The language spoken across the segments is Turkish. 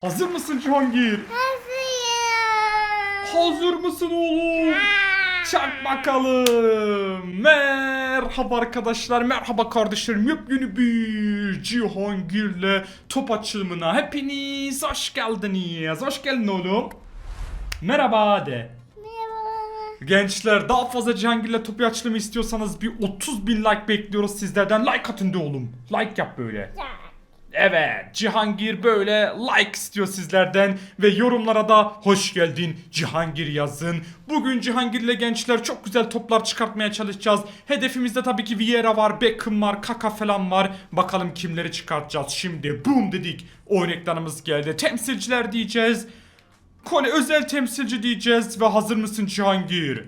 Hazır mısın Cihangir? Hazırım. Hazır mısın oğlum? Çak bakalım. Merhaba arkadaşlar, merhaba kardeşlerim. Yepyeni bir Cihangir'le top açılımına hepiniz hoş geldiniz. Hoş geldin oğlum. Merhaba de. Merhaba. Gençler daha fazla Cihangir'le top açılımı istiyorsanız bir 30 bin like bekliyoruz sizlerden. Like atın de oğlum. Like yap böyle. Evet Cihangir böyle like istiyor sizlerden ve yorumlara da hoş geldin Cihangir yazın. Bugün Cihangir'le gençler çok güzel toplar çıkartmaya çalışacağız. Hedefimizde tabii ki Vieira var, Beckham var, Kaka falan var. Bakalım kimleri çıkartacağız şimdi. Boom dedik. Oyun ekranımız geldi. Temsilciler diyeceğiz. Kole özel temsilci diyeceğiz ve hazır mısın Cihangir?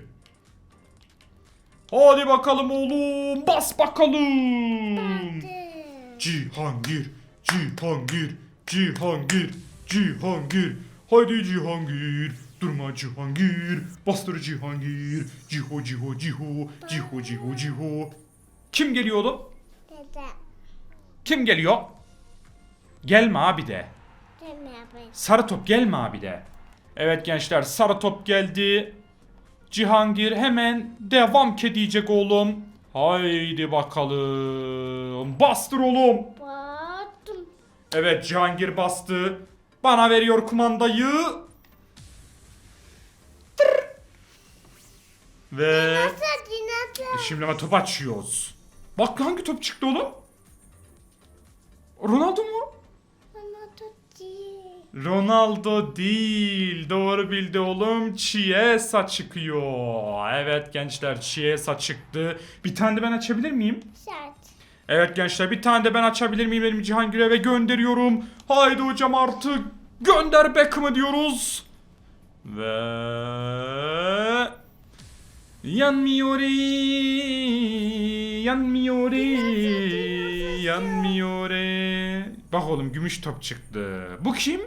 Hadi bakalım oğlum bas bakalım. Cihangir, Cihangir, Cihangir, Cihangir. Haydi Cihangir, durma Cihangir, bastır Cihangir. Ciho, ciho, ciho, ciho, ciho, ciho. Kim geliyor oğlum? Dede. Kim geliyor? Gelme abi de. Merhaba. Sarı top gelme abi de. Evet gençler sarı top geldi. Cihangir hemen devam ke diyecek oğlum. Haydi bakalım. Bastır oğlum. Evet Cihangir bastı. Bana veriyor kumandayı. Ve dinatı? şimdi ama top açıyoruz. Bak hangi top çıktı oğlum? Ronaldo mu? Bana tuttu. Ronaldo değil. Doğru bildi oğlum. Chiesa çıkıyor. Evet gençler Chiesa çıktı. Bir tane de ben açabilir miyim? Saat. Evet gençler bir tane de ben açabilir miyim benim Cihangir'e ve gönderiyorum. Haydi hocam artık gönder Beckham'ı diyoruz. Ve yanmıyor yanmıyor yanmıyor Bak oğlum gümüş top çıktı. Bu kim?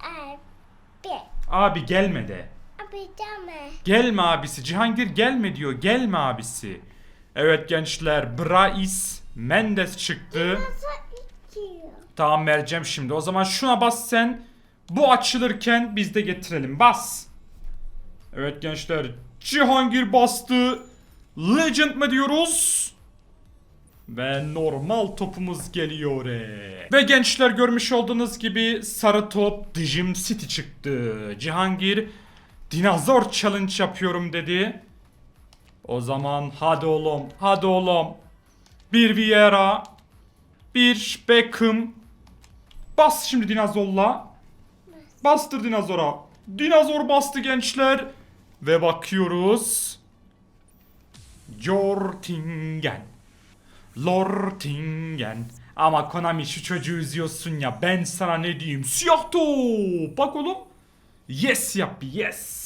Abi. Abi gelme de. Abi deme. Gelme abisi. Cihangir gelme diyor. Gelme abisi. Evet gençler. Brais Mendes çıktı. Tamam vereceğim şimdi. O zaman şuna bas sen. Bu açılırken biz de getirelim. Bas. Evet gençler. Cihangir bastı. Legend mi diyoruz? Ve normal topumuz geliyor. e. Ve gençler görmüş olduğunuz gibi sarı top Dijim City çıktı. Cihangir dinozor challenge yapıyorum dedi. O zaman hadi oğlum, hadi oğlum. Bir Vieira, bir Beckham. Bas şimdi dinozorla. Bastır dinozora. Dinozor bastı gençler. Ve bakıyoruz. Jortingen. Lortingen. Ama Konami şu çocuğu üzüyorsun ya. Ben sana ne diyeyim? Siyah top. Bak oğlum. Yes yap yes.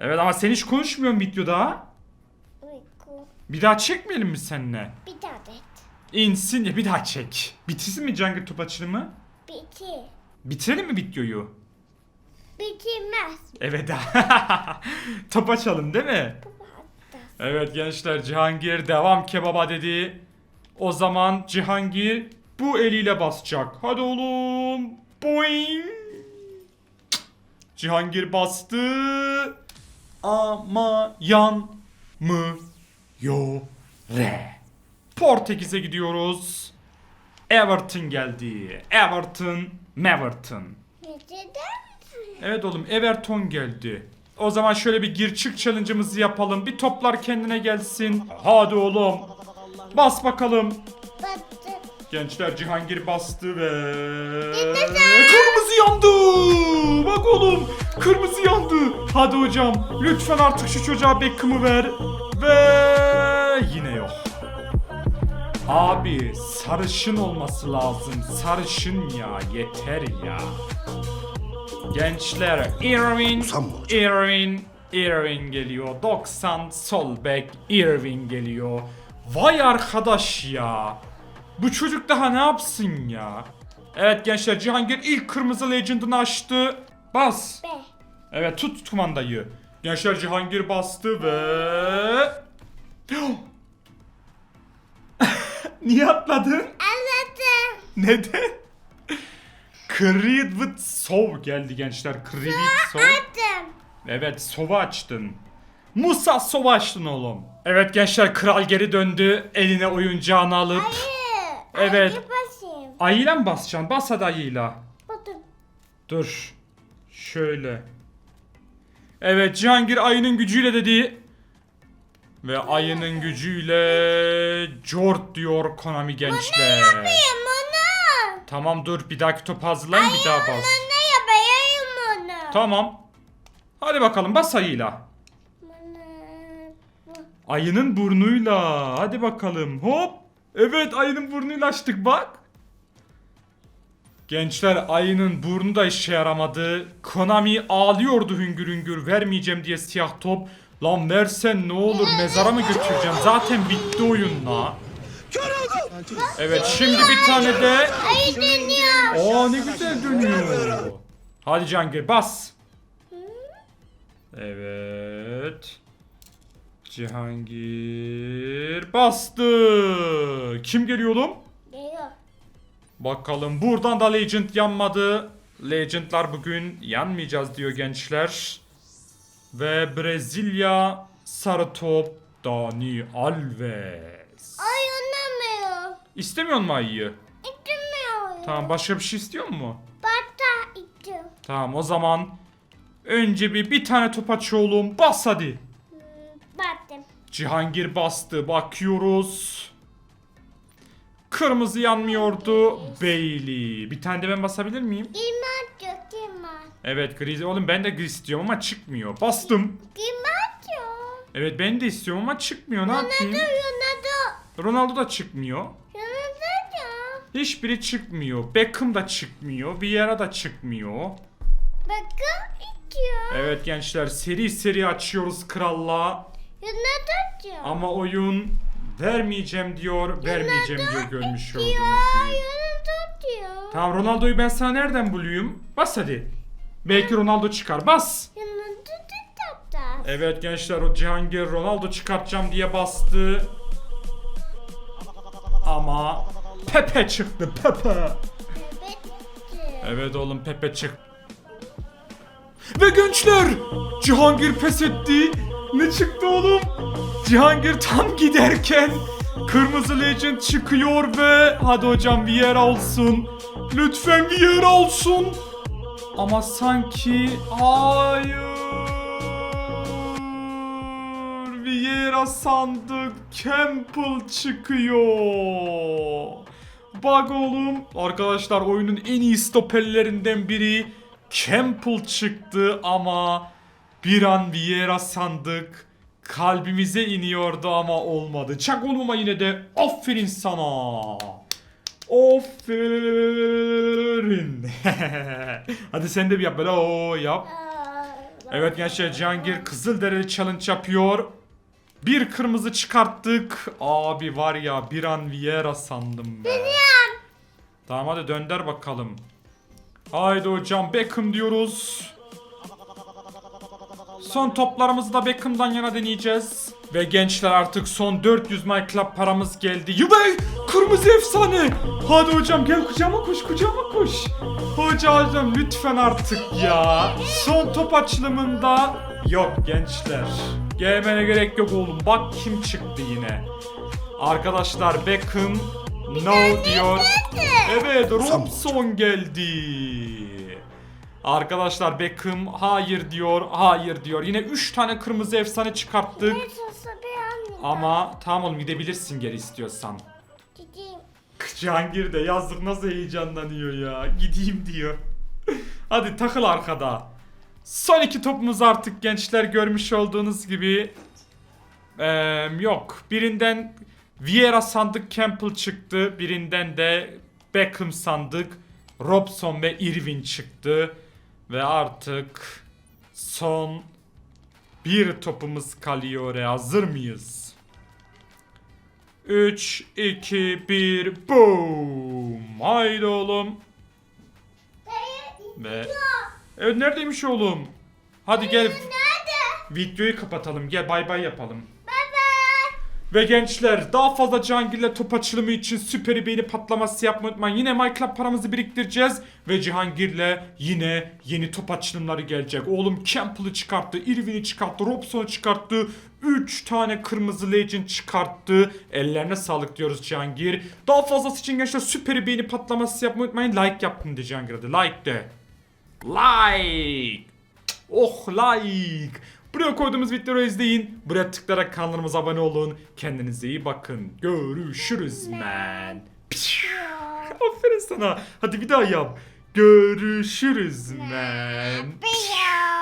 Evet ama sen hiç konuşmuyorsun videoda. Uyku. Bir daha çekmeyelim mi seninle? Bir daha et. İnsin ya bir daha çek. Bitirsin mi Cangır top açılımı? Biti. Bitirelim mi videoyu? Bitirmez. Evet. top açalım değil mi? Evet gençler Cihangir devam kebaba dedi. O zaman Cihangir bu eliyle basacak. Hadi oğlum. Boing. Cihangir bastı. Ama yan mı yo re. Portekiz'e gidiyoruz. Everton geldi. Everton, Meverton. Evet oğlum Everton geldi. O zaman şöyle bir gir çık challenge'ımızı yapalım. Bir toplar kendine gelsin. Hadi oğlum. Bas bakalım. Battı. Gençler Cihangir bastı ve... Kırmızı yandı. Bak oğlum. Kırmızı yandı. Hadi hocam. Lütfen artık şu çocuğa Beckham'ı ver. Ve yine yok. Abi sarışın olması lazım. Sarışın ya. Yeter ya. Gençler Irvin, Usanma hocam. Irvin, Irvin geliyor. 90 sol bek Irvin geliyor. Vay arkadaş ya. Bu çocuk daha ne yapsın ya? Evet gençler Cihangir ilk kırmızı legend'ını açtı. Bas. Be. Evet tut kumandayı. Gençler Cihangir bastı ve... Niye atladın? Anladım. Neden? Creed with Sov geldi gençler. Creed with Sov. Attım. Evet Sov'u açtın. Musa Sov'u açtın oğlum. Evet gençler kral geri döndü. Eline oyuncağını alıp. Hayır. Evet. Hadi basayım. Ayıyla mı basacaksın? Bas hadi ayıyla. Bakın. Dur. Şöyle. Evet Cihangir ayının gücüyle dedi. Ve ayının gücüyle Jort diyor Konami gençler. Yapayım onu. Tamam dur bir dahaki top hazırlayın bir daha bas. Ne yapayım onu? Tamam. Hadi bakalım bas ayıyla. Bunu. Ayının burnuyla. Hadi bakalım. Hop. Evet ayının burnuyla açtık bak. Gençler ayının burnu da işe yaramadı. Konami ağlıyordu hüngür hüngür vermeyeceğim diye siyah top. Lan versen ne olur mezara mı götüreceğim? Zaten bitti oyun la. Evet şimdi bir tane de. Aa ne güzel dönüyor. Hadi Cangir bas. Evet. Cihangir bastı. Kim geliyor oğlum? Bakalım buradan da Legend yanmadı. Legend'lar bugün yanmayacağız diyor gençler. Ve Brezilya sarı top Dani Alves. Ay oynamıyor. İstemiyor mu ayıyı? İstemiyor. Tamam başka bir şey istiyor mu? Bata itti. Tamam o zaman önce bir bir tane top aç oğlum. Bas hadi. Battım. Cihangir bastı. Bakıyoruz. Kırmızı yanmıyordu. Bailey. Bir tane de ben basabilir miyim? İmat yok. Evet gri. Oğlum ben de gri istiyorum ama çıkmıyor. Bastım. Yok. Evet ben de istiyorum ama çıkmıyor. Ne yapayım? Ronaldo Ronaldo. Ronaldo da çıkmıyor. Ronaldo. Hiçbiri çıkmıyor. Beckham da çıkmıyor. Vieira da çıkmıyor. Bakın itiyor. Evet gençler seri seri açıyoruz kralla. Ronaldo. Ama oyun vermeyeceğim diyor. Vermeyeceğim diyor görmüş olduğunuz gibi. Ronaldo diyor. Tamam Ronaldo'yu ben sana nereden bulayım? Bas hadi. Belki Ronaldo çıkar. Bas. Ronaldo da. Evet gençler o Cihangir Ronaldo çıkartacağım diye bastı. Ama Pepe çıktı Pepe. Evet. Evet oğlum Pepe çıktı. Ve gençler Cihangir pes etti. Ne çıktı oğlum? Cihangir tam giderken Kırmızı Legend çıkıyor ve hadi hocam Vieira olsun. Lütfen Vieira olsun. Ama sanki hayır. Vieira sandık Campbell çıkıyor. Bak oğlum. Arkadaşlar oyunun en iyi stoperlerinden biri Campbell çıktı ama bir an Vieira sandık. Kalbimize iniyordu ama olmadı. Çak oğlum ama yine de aferin sana. Aferin. Hadi sen de bir yap böyle o yap. Evet gençler Cihangir Kızılderili challenge yapıyor. Bir kırmızı çıkarttık. Abi var ya bir an Vieira sandım be. Tamam hadi dönder bakalım. Haydi hocam Beckham diyoruz. Son toplarımızı da Beckham'dan yana deneyeceğiz. Ve gençler artık son 400 My Club paramız geldi. Yubey! Kırmızı efsane! Hadi hocam gel kucağıma koş kucağıma koş. Hocam hocam lütfen artık ya. Son top açılımında yok gençler. Gelmene gerek yok oğlum. Bak kim çıktı yine. Arkadaşlar Beckham no diyor. Evet Robson geldi. Arkadaşlar Beckham hayır diyor, hayır diyor. Yine 3 tane kırmızı efsane çıkarttık. Beğenmedim. Ama tamam oğlum gidebilirsin geri istiyorsan. Gideyim. Cihangir de yazdık nasıl heyecanlanıyor ya. Gideyim diyor. Hadi takıl arkada. Son iki topumuz artık gençler görmüş olduğunuz gibi. Ee, yok. Birinden Vieira sandık Campbell çıktı. Birinden de Beckham sandık. Robson ve Irvin çıktı. Ve artık son bir topumuz kalıyor. Hazır mıyız? 3, 2, 1, boom. Haydi oğlum. Ve... Evet neredeymiş oğlum? Hadi gel Nerede? videoyu kapatalım. Gel bay bay yapalım. Ve gençler daha fazla Cihangir'le top açılımı için süper beğeni patlaması yapmayı unutmayın. Yine MyClub paramızı biriktireceğiz. Ve Cihangir'le yine yeni top açılımları gelecek. Oğlum Campbell'ı çıkarttı, Irvin'i çıkarttı, Robson'u çıkarttı. 3 tane kırmızı legend çıkarttı. Ellerine sağlık diyoruz Cihangir. Daha fazlası için gençler süper beğeni patlaması yapmayı unutmayın. Like yapın de Cihangir hadi. Like de. Like. Oh like. Buraya koyduğumuz videoları izleyin. Buraya tıklayarak kanalımıza abone olun. Kendinize iyi bakın. Görüşürüz man. Aferin sana. Hadi bir daha yap. Görüşürüz. Beyaz.